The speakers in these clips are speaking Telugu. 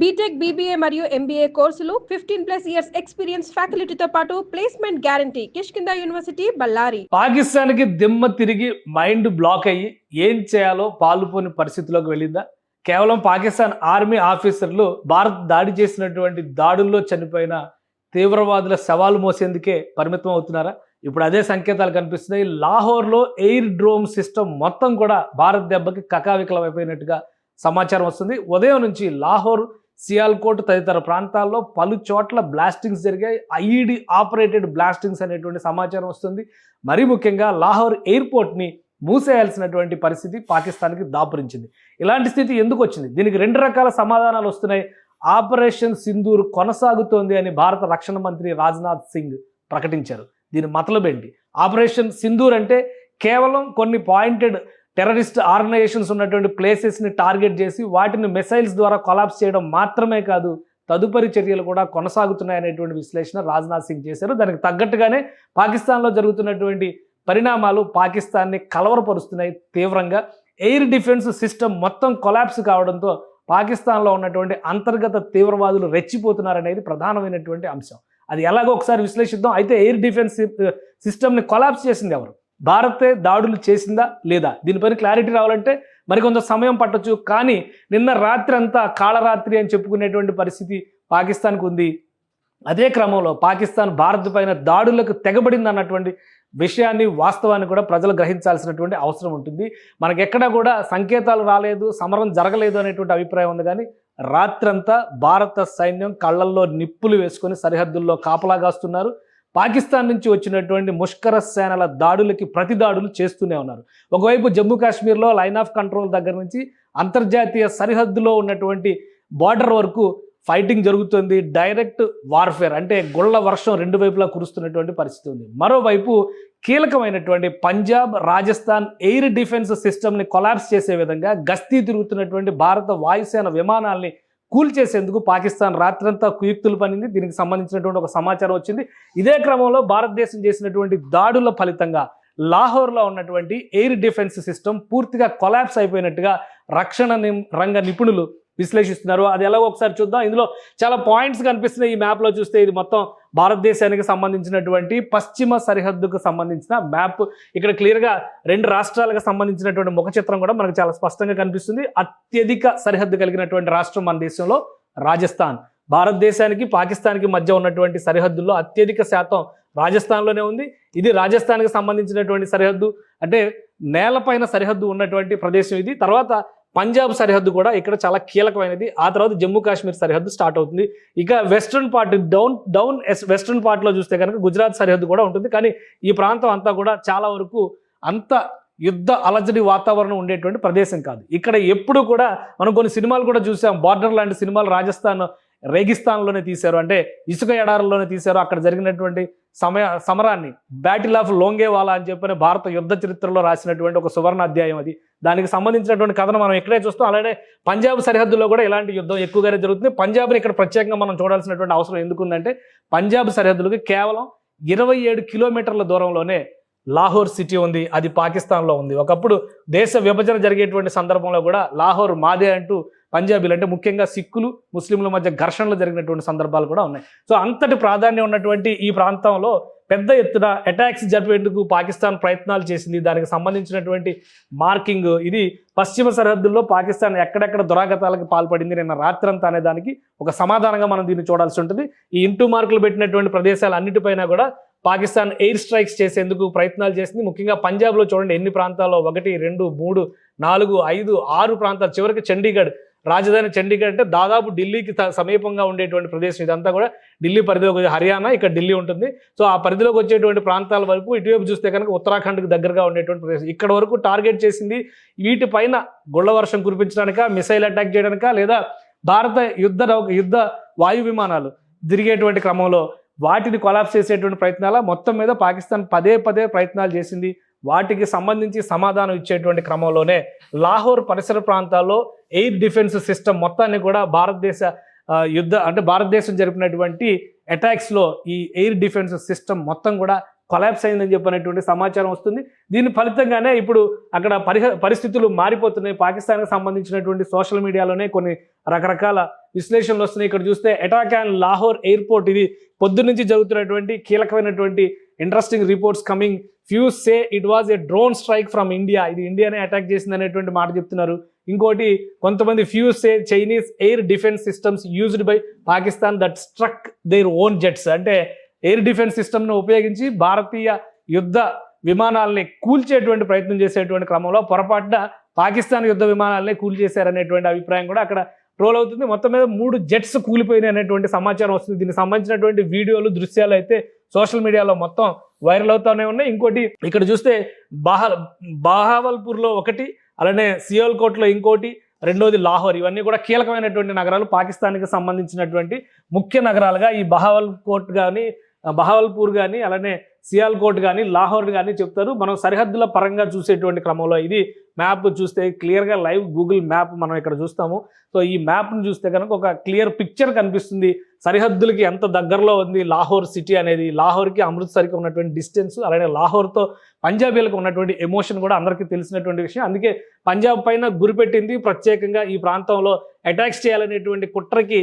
బీటెక్ బీబీఏ మరియు ఎంబీఏ కోర్సులు ఫిఫ్టీన్ ప్లస్ ఇయర్స్ ఎక్స్పీరియన్స్ ఫ్యాకల్టీతో పాటు placement guarantee Kishkinda university Ballari పాకిస్తాన్కి దిమ్మ తిరిగి మైండ్ బ్లాక్ అయ్యి ఏం చేయాలో పాలుపోని పరిస్థితిలోకి వెళ్ళిందా? కేవలం పాకిస్తాన్ ఆర్మీ ఆఫీసర్లు భారత్ దాడి చేసినటువంటి దాడుల్లో చనిపోయిన తీవ్రవాదుల సవాలు మోసేందుకే పరిమితం అవుతున్నారా? ఇప్పుడు అదే సంకేతాలు కనిపిస్తున్నాయి. లాహోర్లో ఎయిర్ డ్రోమ్ సిస్టమ్ మొత్తం కూడా భారత్ దెబ్బకి కకావికలం అయిపోయినట్టుగా సమాచారం వస్తుంది. ఉదయం నుంచి లాహోర్ సియాల్కోట్ తదితర ప్రాంతాల్లో పలు చోట్ల బ్లాస్టింగ్స్ జరిగాయి. ఐఈడి ఆపరేటెడ్ బ్లాస్టింగ్స్ అనేటువంటి సమాచారం వస్తుంది. మరీ ముఖ్యంగా లాహోర్ ఎయిర్పోర్ట్ని మూసేయాల్సినటువంటి పరిస్థితి పాకిస్తాన్కి దాపురించింది. ఇలాంటి స్థితి ఎందుకు వచ్చింది? దీనికి రెండు రకాల సమాధానాలు వస్తున్నాయి. ఆపరేషన్ సింధూర్ కొనసాగుతోంది అని భారత రక్షణ మంత్రి రాజ్నాథ్ సింగ్ ప్రకటించారు. దీని మతలబేంటి? ఆపరేషన్ సింధూర్ అంటే కేవలం కొన్ని పాయింటెడ్ టెర్రరిస్ట్ ఆర్గనైజేషన్స్ ఉన్నటువంటి ప్లేసెస్ని టార్గెట్ చేసి వాటిని మిసైల్స్ ద్వారా కొలాప్స్ చేయడం మాత్రమే కాదు తదుపరి చర్యలు కూడా కొనసాగుతున్నాయనేటువంటి విశ్లేషణ రాజ్నాథ్ సింగ్ చేశారు. దానికి తగ్గట్టుగానే పాకిస్తాన్లో జరుగుతున్నటువంటి పరిణామాలు పాకిస్తాన్ని కలవరపరుస్తున్నాయి తీవ్రంగా. ఎయిర్ డిఫెన్స్ సిస్టమ్ మొత్తం కొలాప్స్ కావడంతో పాకిస్తాన్లో ఉన్నటువంటి అంతర్గత తీవ్రవాదులు రెచ్చిపోతున్నారనేది ప్రధానమైనటువంటి అంశం. అది ఎలాగో ఒకసారి విశ్లేషిద్దాం. అయితే ఎయిర్ డిఫెన్స్ సిస్టమ్ని కొలాప్స్ చేసింది ఎవరు? భారతే దాడులు చేసిందా లేదా? దీనిపైన క్లారిటీ రావాలంటే మరికొంత సమయం పట్టొచ్చు. కానీ నిన్న రాత్రి అంతా కాళరాత్రి అని చెప్పుకునేటువంటి పరిస్థితి పాకిస్తాన్కు ఉంది అదే క్రమంలో పాకిస్తాన్ భారత్ పైన దాడులకు తెగబడింది అన్నటువంటి విషయాన్ని వాస్తవాన్ని కూడా ప్రజలు గ్రహించాల్సినటువంటి అవసరం ఉంటుంది. మనకి ఎక్కడ కూడా సంకేతాలు రాలేదు సమరం జరగలేదు అనేటువంటి అభిప్రాయం ఉంది. కానీ రాత్రంతా భారత సైన్యం కళ్ళల్లో నిప్పులు వేసుకొని సరిహద్దుల్లో కాపలాగాస్తున్నారు పాకిస్తాన్ నుంచి వచ్చినటువంటి ముష్కర సేనల దాడులకి ప్రతి దాడులు చేస్తూనే ఉన్నారు. ఒకవైపు జమ్మూ కాశ్మీర్లో లైన్ ఆఫ్ కంట్రోల్ దగ్గర నుంచి అంతర్జాతీయ సరిహద్దులో ఉన్నటువంటి బార్డర్ వరకు ఫైటింగ్ జరుగుతుంది. డైరెక్ట్ వార్ఫేర్ అంటే గుళ్ళ వర్షం రెండు వైపులా కురుస్తున్నటువంటి పరిస్థితి ఉంది. మరోవైపు కీలకమైనటువంటి పంజాబ్ రాజస్థాన్ ఎయిర్ డిఫెన్స్ సిస్టమ్ని కొలాప్స్ చేసే విధంగా గస్తీ తిరుగుతున్నటువంటి భారత వాయుసేన విమానాల్ని కూల్చేసేందుకు పాకిస్తాన్ రాత్రంతా కుయుక్తులు పనింది. దీనికి సంబంధించినటువంటి ఒక సమాచారం వచ్చింది. ఇదే క్రమంలో భారతదేశం చేసినటువంటి దాడుల ఫలితంగా లాహోర్లో ఉన్నటువంటి ఎయిర్ డిఫెన్స్ సిస్టమ్ పూర్తిగా కొలాప్స్ అయిపోయినట్టుగా రక్షణ నిం- రంగ నిపుణులు విశ్లేషిస్తున్నారు. అది ఎలాగో ఒకసారి చూద్దాం. ఇందులో చాలా పాయింట్స్ కనిపిస్తున్నాయి ఈ మ్యాప్లో చూస్తే. ఇది మొత్తం భారతదేశానికి సంబంధించినటువంటి పశ్చిమ సరిహద్దుకు సంబంధించిన మ్యాప్. ఇక్కడ క్లియర్గా రెండు రాష్ట్రాలకు సంబంధించినటువంటి ముఖ చిత్రం కూడా మనకు చాలా స్పష్టంగా కనిపిస్తుంది. అత్యధిక సరిహద్దు కలిగినటువంటి రాష్ట్రం మన దేశంలో రాజస్థాన్. భారతదేశానికి పాకిస్తాన్కి మధ్య ఉన్నటువంటి సరిహద్దుల్లో అత్యధిక శాతం రాజస్థాన్లోనే ఉంది. ఇది రాజస్థాన్కి సంబంధించినటువంటి సరిహద్దు. అంటే నేలపైన సరిహద్దు ఉన్నటువంటి ప్రదేశం ఇది. తర్వాత పంజాబ్ సరిహద్దు కూడా ఇక్కడ చాలా కీలకమైనది. ఆ తర్వాత జమ్మూ కాశ్మీర్ సరిహద్దు స్టార్ట్ అవుతుంది. ఇక వెస్ట్రన్ పార్ట్ డౌన్ డౌన్ ఎస్ వెస్ట్రన్ పార్ట్లో చూస్తే కనుక గుజరాత్ సరిహద్దు కూడా ఉంటుంది. కానీ ఈ ప్రాంతం అంతా కూడా చాలా వరకు అంత యుద్ధ అలజడి వాతావరణం ఉండేటువంటి ప్రదేశం కాదు. ఇక్కడ ఎప్పుడు కూడా మనం కొన్ని సినిమాలు కూడా చూసాం. బార్డర్ లాంటి సినిమాలు రాజస్థాన్ రేగిస్తాన్లోనే తీశారు. అంటే ఇసుక ఎడారుల్లోనే తీశారు. అక్కడ జరిగినటువంటి సమయ సమరాన్ని బ్యాటిల్ ఆఫ్ లోంగేవాలా అని చెప్పిన భారత యుద్ధ చరిత్రలో రాసినటువంటి ఒక సువర్ణ అధ్యాయం అది. దానికి సంబంధించినటువంటి కథను మనం ఇక్కడే చూస్తాం. అలాగే పంజాబ్ సరిహద్దులో కూడా ఇలాంటి యుద్ధం ఎక్కువగానే జరుగుతుంది. పంజాబ్ని ఇక్కడ ప్రత్యేకంగా మనం చూడాల్సినటువంటి అవసరం ఎందుకుందంటే పంజాబ్ సరిహద్దులకు కేవలం ఇరవై ఏడు కిలోమీటర్ల దూరంలోనే లాహోర్ సిటీ ఉంది. అది పాకిస్తాన్లో ఉంది. ఒకప్పుడు దేశ విభజన జరిగేటువంటి సందర్భంలో కూడా లాహోర్ మాదే అంటూ పంజాబీలు అంటే ముఖ్యంగా సిక్కులు ముస్లింల మధ్య ఘర్షణలు జరిగినటువంటి సందర్భాలు కూడా ఉన్నాయి. సో అంతటి ప్రాధాన్యం ఉన్నటువంటి ఈ ప్రాంతంలో పెద్ద ఎత్తున అటాక్స్ జరిపేందుకు పాకిస్తాన్ ప్రయత్నాలు చేసింది. దానికి సంబంధించినటువంటి మార్కింగ్ ఇది పశ్చిమ సరిహద్దుల్లో పాకిస్తాన్ ఎక్కడెక్కడ దురాగతాలకు పాల్పడింది నిన్న రాత్రంతా అనే దానికి ఒక సమాధానంగా మనం దీన్ని చూడాల్సి ఉంటుంది. ఈ ఇంటూ మార్కులు పెట్టినటువంటి ప్రదేశాలు అన్నిటిపైన కూడా పాకిస్తాన్ ఎయిర్ స్ట్రైక్స్ చేసేందుకు ప్రయత్నాలు చేసింది. ముఖ్యంగా పంజాబ్లో చూడండి ఎన్ని ప్రాంతాల్లో? ఒకటి రెండు మూడు నాలుగు ఐదు ఆరు ప్రాంతాలు. చివరికి చండీగఢ్ రాజధాని చండీగఢ్ అంటే దాదాపు ఢిల్లీకి సమీపంగా ఉండేటువంటి ప్రదేశం ఇదంతా కూడా ఢిల్లీ పరిధిలోకి హర్యానా ఇక్కడ ఢిల్లీ ఉంటుంది. సో ఆ పరిధిలోకి వచ్చేటువంటి ప్రాంతాల వరకు ఇటువైపు చూస్తే కనుక ఉత్తరాఖండ్కి దగ్గరగా ఉండేటువంటి ప్రదేశం. ఇక్కడ వరకు టార్గెట్ చేసింది వీటిపైన గుళ్ళ వర్షం కురిపించడానిక మిసైల్ అటాక్ చేయడానిక లేదా భారత యుద్ధ యుద్ధ వాయు విమానాలు తిరిగేటువంటి క్రమంలో వాటిని కొలాప్స్ చేసేటువంటి ప్రయత్నాల మొత్తం మీద పాకిస్తాన్ పదే పదే ప్రయత్నాలు చేసింది. వాటికి సంబంధించి సమాధానం ఇచ్చేటువంటి క్రమంలోనే లాహోర్ పరిసర ప్రాంతాల్లో ఎయిర్ డిఫెన్స్ సిస్టమ్ మొత్తాన్ని కూడా భారతదేశ యుద్ధ అంటే భారతదేశం జరిపినటువంటి అటాక్స్లో ఈ ఎయిర్ డిఫెన్స్ సిస్టమ్ మొత్తం కూడా కొలాప్స్ అయిందని చెప్పినటువంటి సమాచారం వస్తుంది. దీని ఫలితంగానే ఇప్పుడు అక్కడ పరిహ పరిస్థితులు మారిపోతున్నాయి. పాకిస్తాన్కి సంబంధించినటువంటి సోషల్ మీడియాలోనే కొన్ని రకరకాల విశ్లేషణలు వస్తున్నాయి. ఇక్కడ చూస్తే అటాక్ అండ్ లాహోర్ ఎయిర్పోర్ట్ ఇది పొద్దు నుంచి జరుగుతున్నటువంటి కీలకమైనటువంటి interesting reports coming. Few say it was a drone strike from India. ఇది ఇండియానే అటాక్ చేసింది అనేటువంటి మాట చెప్తున్నారు. ఇంకోటి కొంతమంది fews say Chinese air defence systems used by Pakistan that struck their own jets అంటే ఎయిర్ డిఫెన్స్ సిస్టమ్ను ఉపయోగించి భారతీయ యుద్ధ విమానాలని కూల్చేటువంటి ప్రయత్నం చేసేటువంటి క్రమంలో పొరపాటున పాకిస్తాన్ యుద్ధ విమానాలనే కూల్చేశారనేటువంటి అభిప్రాయం కూడా అక్కడ ట్రోల్ అవుతుంది. మొత్తం మీద మూడు జెట్స్ కూలిపోయినాయి అనేటువంటి సమాచారం వస్తుంది. దీనికి సంబంధించినటువంటి వీడియోలు దృశ్యాలు అయితే సోషల్ మీడియాలో మొత్తం వైరల్ అవుతూనే ఉన్నాయి. ఇంకోటి ఇక్కడ చూస్తే బాహ బాహావల్పూర్లో ఒకటి అలానే సియోల్కోట్లో ఇంకోటి రెండోది లాహోర్. ఇవన్నీ కూడా కీలకమైనటువంటి నగరాలు. పాకిస్తాన్కి సంబంధించినటువంటి ముఖ్య నగరాలుగా ఈ బహావల్కోట్ కానీ బహావల్పూర్ కానీ అలానే సియాల్కోట్ కానీ లాహోర్ కానీ చెప్తారు. మనం సరిహద్దుల పరంగా చూసేటువంటి క్రమంలో ఇది మ్యాప్ చూస్తే క్లియర్గా లైవ్ గూగుల్ మ్యాప్ మనం ఇక్కడ చూస్తాము. సో ఈ మ్యాప్ను చూస్తే కనుక ఒక క్లియర్ పిక్చర్ కనిపిస్తుంది. సరిహద్దులకి ఎంత దగ్గరలో ఉంది లాహోర్ సిటీ అనేది? లాహోర్కి అమృత్సర్కి ఉన్నటువంటి డిస్టెన్స్ అలానే లాహోర్తో పంజాబీలకు ఉన్నటువంటి ఎమోషన్ కూడా అందరికీ తెలిసినటువంటి విషయం. అందుకే పంజాబ్ పైన గురిపెట్టింది ప్రత్యేకంగా ఈ ప్రాంతంలో అటాక్స్ చేయాలనేటువంటి కుట్రకి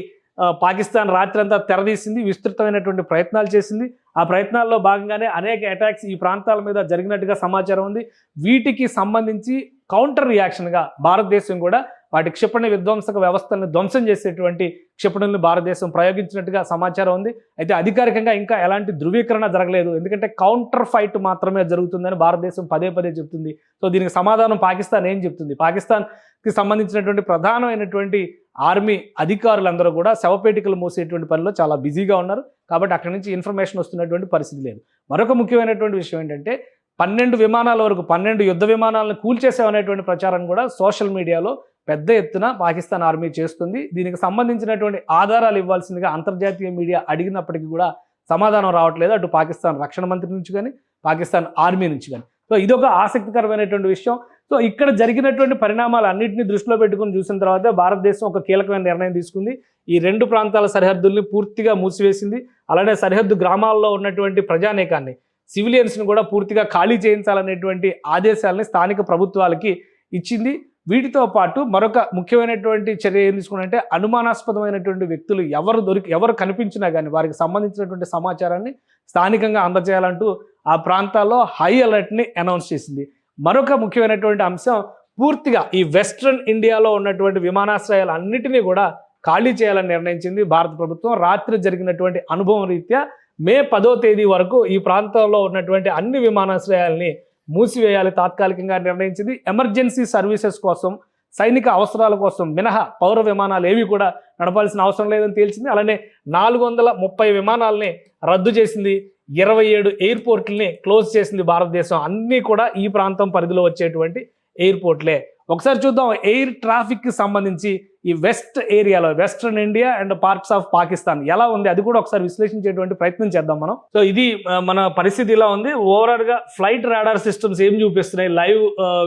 పాకిస్తాన్ రాత్రంతా తెరదీసింది విస్తృతమైనటువంటి ప్రయత్నాలు చేసింది. ఆ ప్రయత్నాల్లో భాగంగానే అనేక అటాక్స్ ఈ ప్రాంతాల మీద జరిగినట్టుగా సమాచారం ఉంది. వీటికి సంబంధించి కౌంటర్ రియాక్షన్గా భారతదేశం కూడా వాటి క్షిపణి విధ్వంసక వ్యవస్థలను ధ్వంసం చేసేటువంటి క్షిపణులను భారతదేశం ప్రయోగించినట్టుగా సమాచారం ఉంది. అయితే అధికారికంగా ఇంకా ఎలాంటి ధృవీకరణ జరగలేదు. ఎందుకంటే కౌంటర్ ఫైట్ మాత్రమే జరుగుతుందని భారతదేశం పదే పదే చెప్తుంది. సో దీనికి సమాధానం పాకిస్తాన్ ఏం చెప్తుంది? పాకిస్తాన్కి సంబంధించినటువంటి ప్రధానమైనటువంటి ఆర్మీ అధికారులందరూ కూడా శవపేటికలు మూసేటువంటి పనిలో చాలా బిజీగా ఉన్నారు. కాబట్టి అక్కడి నుంచి ఇన్ఫర్మేషన్ వస్తున్నటువంటి పరిస్థితి లేదు. మరొక ముఖ్యమైనటువంటి విషయం ఏంటంటే పన్నెండు విమానాల వరకు పన్నెండు యుద్ధ విమానాలను కూల్చేసామనేటువంటి ప్రచారం కూడా సోషల్ మీడియాలో పెద్ద ఎత్తున పాకిస్తాన్ ఆర్మీ చేస్తుంది. దీనికి సంబంధించినటువంటి ఆధారాలు ఇవ్వాల్సిందిగా అంతర్జాతీయ మీడియా అడిగినప్పటికీ కూడా సమాధానం రావట్లేదు. అటు పాకిస్తాన్ రక్షణ మంత్రి నుంచి కానీ పాకిస్తాన్ ఆర్మీ నుంచి కానీ. సో ఇదొక ఆసక్తికరమైనటువంటి విషయం. సో ఇక్కడ జరిగినటువంటి పరిణామాలు అన్నింటినీ దృష్టిలో పెట్టుకుని చూసిన తర్వాత భారతదేశం ఒక కీలకమైన నిర్ణయం తీసుకుంది. ఈ రెండు ప్రాంతాల సరిహద్దుల్ని పూర్తిగా మూసివేసింది. అలానే సరిహద్దు గ్రామాల్లో ఉన్నటువంటి ప్రజానేకాన్ని సివిలియన్స్ని కూడా పూర్తిగా ఖాళీ చేయించాలనేటువంటి ఆదేశాలని స్థానిక ప్రభుత్వాలకి ఇచ్చింది. వీటితో పాటు మరొక ముఖ్యమైనటువంటి చర్య ఏం తీసుకున్నారంటే అనుమానాస్పదమైనటువంటి వ్యక్తులు ఎవరు దొరికి ఎవరు కనిపించినా కానీ వారికి సంబంధించినటువంటి సమాచారాన్ని స్థానికంగా అందజేయాలంటూ ఆ ప్రాంతాల్లో హై అలర్ట్ని అనౌన్స్ చేసింది. మరొక ముఖ్యమైనటువంటి అంశం పూర్తిగా ఈ వెస్ట్రన్ ఇండియాలో ఉన్నటువంటి విమానాశ్రయాలు అన్నిటినీ కూడా ఖాళీ చేయాలని నిర్ణయించింది భారత ప్రభుత్వం. రాత్రి జరిగినటువంటి అనుభవం రీత్యా మే పదో తేదీ వరకు ఈ ప్రాంతంలో ఉన్నటువంటి అన్ని విమానాశ్రయాల్ని మూసివేయాలి తాత్కాలికంగా నిర్ణయించింది. ఎమర్జెన్సీ సర్వీసెస్ కోసం సైనిక అవసరాల కోసం మినహా పౌర విమానాలు ఏవి కూడా నడపాల్సిన అవసరం లేదని తేల్చింది. అలానే నాలుగు వందల ముప్పై విమానాలని రద్దు చేసింది. ఇరవై ఏడు ఎయిర్పోర్ట్లని క్లోజ్ చేసింది భారతదేశం. అన్నీ కూడా ఈ ప్రాంతం పరిధిలో వచ్చేటువంటి ఎయిర్పోర్ట్లే. ఒకసారి చూద్దాం ఎయిర్ ట్రాఫిక్కి సంబంధించి ఈ వెస్ట్ ఏరియాలో western India and parts of Pakistan ఎలా ఉంది? అది కూడా ఒకసారి విశ్లేషించేటువంటి ప్రయత్నం చేద్దాం మనం. సో ఇది మన పరిస్థితి ఇలా ఉంది. ఓవరాల్గా ఫ్లైట్ రాడార్ సిస్టమ్స్ ఏం చూపిస్తున్నాయి? లైవ్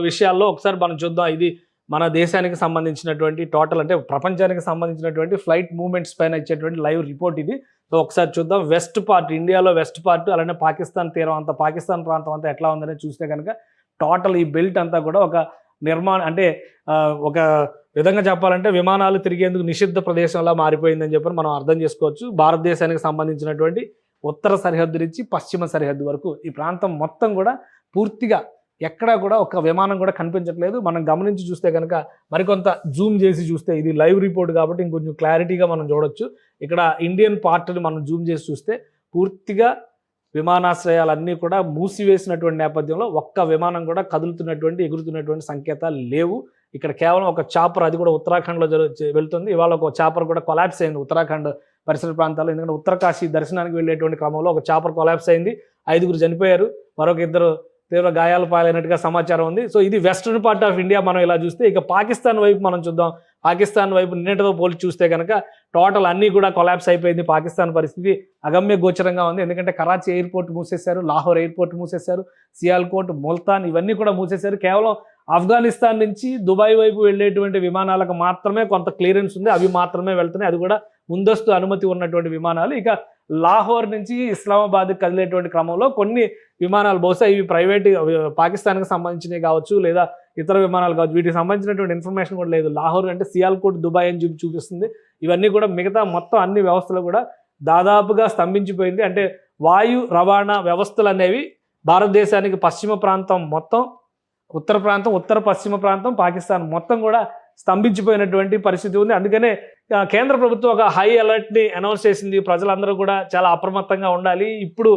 విషయాల్లో ఒకసారి మనం చూద్దాం. ఇది మన దేశానికి సంబంధించినటువంటి టోటల్ అంటే ప్రపంచానికి సంబంధించినటువంటి ఫ్లైట్ మూవ్మెంట్స్ పైన ఇచ్చేటువంటి లైవ్ రిపోర్ట్ ఇది. సో ఒకసారి చూద్దాం. వెస్ట్ పార్ట్ ఇండియాలో వెస్ట్ పార్ట్ అలానే పాకిస్తాన్ తీరం అంతా పాకిస్తాన్ ప్రాంతం అంతా ఎట్లా ఉందని చూస్తే కనుక టోటల్ ఈ బెల్ట్ అంతా కూడా ఒక నిర్మాణ అంటే ఒక విధంగా చెప్పాలంటే విమానాలు తిరిగేందుకు నిషిద్ధ ప్రదేశంలా మారిపోయిందని చెప్పి మనం అర్థం చేసుకోవచ్చు. భారతదేశానికి సంబంధించినటువంటి ఉత్తర సరిహద్దు నుంచి పశ్చిమ సరిహద్దు వరకు ఈ ప్రాంతం మొత్తం కూడా పూర్తిగా ఎక్కడా కూడా ఒక విమానం కూడా కనిపించట్లేదు. మనం గమనించి చూస్తే కనుక మరికొంత జూమ్ చేసి చూస్తే ఇది లైవ్ రిపోర్ట్ కాబట్టి ఇంకొంచెం క్లారిటీగా మనం చూడొచ్చు. ఇక్కడ ఇండియన్ పార్ట్ని మనం జూమ్ చేసి చూస్తే పూర్తిగా విమానాశ్రయాలన్నీ కూడా మూసివేసినటువంటి నేపథ్యంలో ఒక్క విమానం కూడా కదులుతున్నటువంటి ఎగురుతున్నటువంటి సంకేతాలు లేవు. ఇక్కడ కేవలం ఒక చాపర్ అది కూడా ఉత్తరాఖండ్లో జరుగు వెళ్తుంది. ఇవాళ ఒక చాపర్ కూడా కొలాప్స్ అయింది ఉత్తరాఖండ్ పరిసర ప్రాంతాల్లో. ఎందుకంటే ఉత్తరకాశీ దర్శనానికి వెళ్ళేటువంటి క్రమంలో ఒక చాపర్ కొలాప్స్ అయింది. ఐదుగురు చనిపోయారు. మరొక ఇద్దరు తీవ్ర గాయాలు పాలైనట్టుగా సమాచారం ఉంది. సో ఇది వెస్ట్రన్ పార్ట్ ఆఫ్ ఇండియా మనం ఇలా చూస్తే ఇక పాకిస్తాన్ వైపు మనం చూద్దాం. పాకిస్తాన్ వైపు నిన్నటితో పోల్చి చూస్తే కనుక టోటల్ అన్నీ కూడా కొలాప్స్ అయిపోయింది పాకిస్తాన్ పరిస్థితి. అగమ్య గోచరంగా ఉంది. ఎందుకంటే కరాచీ ఎయిర్పోర్ట్ మూసేశారు లాహోర్ ఎయిర్పోర్ట్ మూసేశారు సియాల్కోట్ ముల్తాన్ ఇవన్నీ కూడా మూసేశారు. కేవలం ఆఫ్ఘనిస్తాన్ నుంచి దుబాయ్ వైపు వెళ్ళేటువంటి విమానాలకు మాత్రమే కొంత క్లియరెన్స్ ఉంది. అవి మాత్రమే వెళ్తున్నాయి. అది కూడా ముందస్తు అనుమతి ఉన్నటువంటి విమానాలు. ఇక లాహోర్ నుంచి ఇస్లామాబాద్ కదిలేటువంటి క్రమంలో కొన్ని విమానాలు బహుశా ఇవి ప్రైవేట్ పాకిస్తాన్కి సంబంధించినవి కావచ్చు లేదా ఇతర విమానాలు కావచ్చు. వీటికి సంబంధించినటువంటి ఇన్ఫర్మేషన్ కూడా లేదు. లాహోర్ అంటే సియాల్కోట్ దుబాయ్ అని చూపి చూపిస్తుంది. ఇవన్నీ కూడా మిగతా మొత్తం అన్ని వ్యవస్థలు కూడా దాదాపుగా స్తంభించిపోయింది. అంటే వాయు రవాణా వ్యవస్థలు అనేవి భారతదేశానికి పశ్చిమ ప్రాంతం మొత్తం ఉత్తర ప్రాంతం ఉత్తర పశ్చిమ ప్రాంతం పాకిస్తాన్ మొత్తం కూడా స్తంభించిపోయినటువంటి పరిస్థితి ఉంది. అందుకనే కేంద్ర ప్రభుత్వం ఒక హై అలర్ట్ని అనౌన్స్ చేసింది. ప్రజలందరూ కూడా చాలా అప్రమత్తంగా ఉండాలి. ఇప్పుడు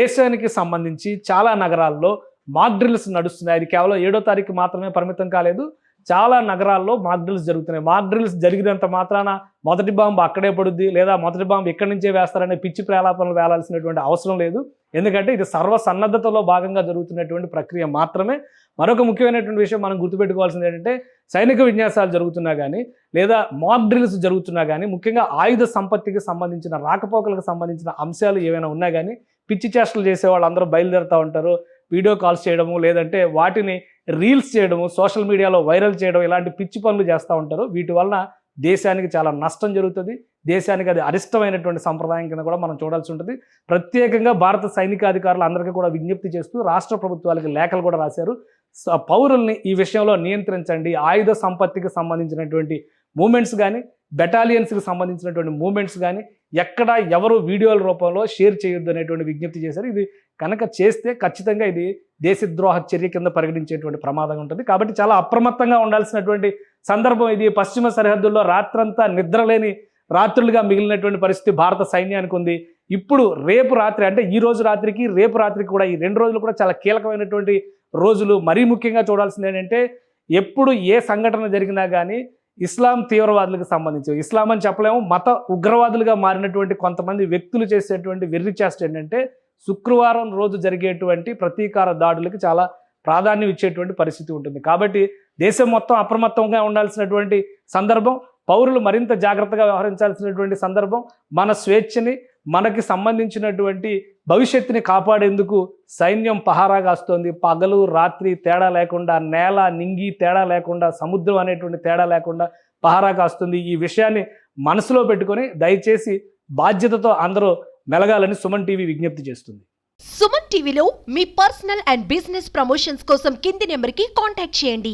దేశానికి సంబంధించి చాలా నగరాల్లో మాక్ డ్రిల్స్ నడుస్తున్నాయి. అది కేవలం ఏడో తారీఖు మాత్రమే పరిమితం కాలేదు. చాలా నగరాల్లో మాక్ డ్రిల్స్ జరుగుతున్నాయి. మాక్ డ్రిల్స్ జరిగినంత మాత్రాన మొదటి బాంబు అక్కడే పడుద్ది లేదా మొదటి బాంబు ఎక్కడి నుంచే వేస్తారనే పిచ్చి ప్రేలాపనలు వేలాల్సినటువంటి అవసరం లేదు. ఎందుకంటే ఇది సర్వ సన్నద్ధతలో భాగంగా జరుగుతున్నటువంటి ప్రక్రియ మాత్రమే. మరొక ముఖ్యమైనటువంటి విషయం మనం గుర్తుపెట్టుకోవాల్సింది ఏంటంటే సైనిక విన్యాసాలు జరుగుతున్నా కానీ లేదా మాక్ డ్రిల్స్ జరుగుతున్నా కానీ ముఖ్యంగా ఆయుధ సంపత్తికి సంబంధించిన రాకపోకలకు సంబంధించిన అంశాలు ఏమైనా ఉన్నా కానీ పిచ్చి చేష్టలు చేసే వాళ్ళందరూ బయలుదేరుతూ ఉంటారు. వీడియో కాల్స్ చేయడము లేదంటే వాటిని రీల్స్ చేయడము సోషల్ మీడియాలో వైరల్ చేయడం ఇలాంటి పిచ్చి పనులు చేస్తూ ఉంటారు. వీటి వలన దేశానికి చాలా నష్టం జరుగుతుంది. దేశానికి అది అరిష్టమైనటువంటి సంప్రదాయం కింద కూడా మనం చూడాల్సి ఉంటుంది. ప్రత్యేకంగా భారత సైనికాధికారులు అందరికీ కూడా విజ్ఞప్తి చేస్తూ రాష్ట్ర ప్రభుత్వాలకి లేఖలు కూడా రాశారు. పౌరుల్ని ఈ విషయంలో నియంత్రించండి. ఆయుధ సంపత్తికి సంబంధించినటువంటి మూమెంట్స్ కానీ బెటాలియన్స్కి సంబంధించినటువంటి మూమెంట్స్ కానీ ఎక్కడ ఎవరు వీడియోల రూపంలో షేర్ చేయొద్దు అనేటువంటి విజ్ఞప్తి చేశారు. ఇది కనుక చేస్తే ఖచ్చితంగా ఇది దేశద్రోహ చర్య కింద పరిగణించేటువంటి ప్రమాదం ఉంటుంది. కాబట్టి చాలా అప్రమత్తంగా ఉండాల్సినటువంటి సందర్భం ఇది. పశ్చిమ సరిహద్దుల్లో రాత్రంతా నిద్రలేని రాత్రులుగా మిగిలినటువంటి పరిస్థితి భారత సైన్యానికి ఉంది. ఇప్పుడు రేపు రాత్రి అంటే ఈ రోజు రాత్రికి రేపు రాత్రికి కూడా ఈ రెండు రోజులు కూడా చాలా కీలకమైనటువంటి రోజులు. మరీ ముఖ్యంగా చూడాల్సింది ఏంటంటే ఎప్పుడు ఏ సంఘటన జరిగినా కానీ ఇస్లాం తీవ్రవాదులకు సంబంధించి. ఇస్లాం అని చెప్పలేము మత ఉగ్రవాదులుగా మారినటువంటి కొంతమంది వ్యక్తులు చేసేటువంటి వెర్రి చేష్ట ఏంటంటే శుక్రవారం రోజు జరిగేటువంటి ప్రతీకార దాడులకు చాలా ప్రాధాన్యం ఇచ్చేటువంటి పరిస్థితి ఉంటుంది. కాబట్టి దేశం మొత్తం అప్రమత్తంగా ఉండాల్సినటువంటి సందర్భం పౌరులు మరింత జాగ్రత్తగా వ్యవహరించాల్సినటువంటి సందర్భం మన స్వేచ్ఛని మనకి సంబంధించినటువంటి భవిష్యత్తుని కాపాడేందుకు సైన్యం పహారా కాస్తోంది. పగలు రాత్రి తేడా లేకుండా నేల నింగి తేడా లేకుండా సముద్రం అనేటువంటి తేడా లేకుండా పహారా కాస్తుంది. ఈ విషయాన్ని మనసులో పెట్టుకొని దయచేసి బాధ్యతతో అందరూ మెలగాలని సుమన్ టీవీ విజ్ఞప్తి చేస్తుంది. సుమన్ టీవీలో మీ పర్సనల్ అండ్ బిజినెస్ ప్రమోషన్స్ కోసం కింది నెంబర్కి కాంటాక్ట్ చేయండి.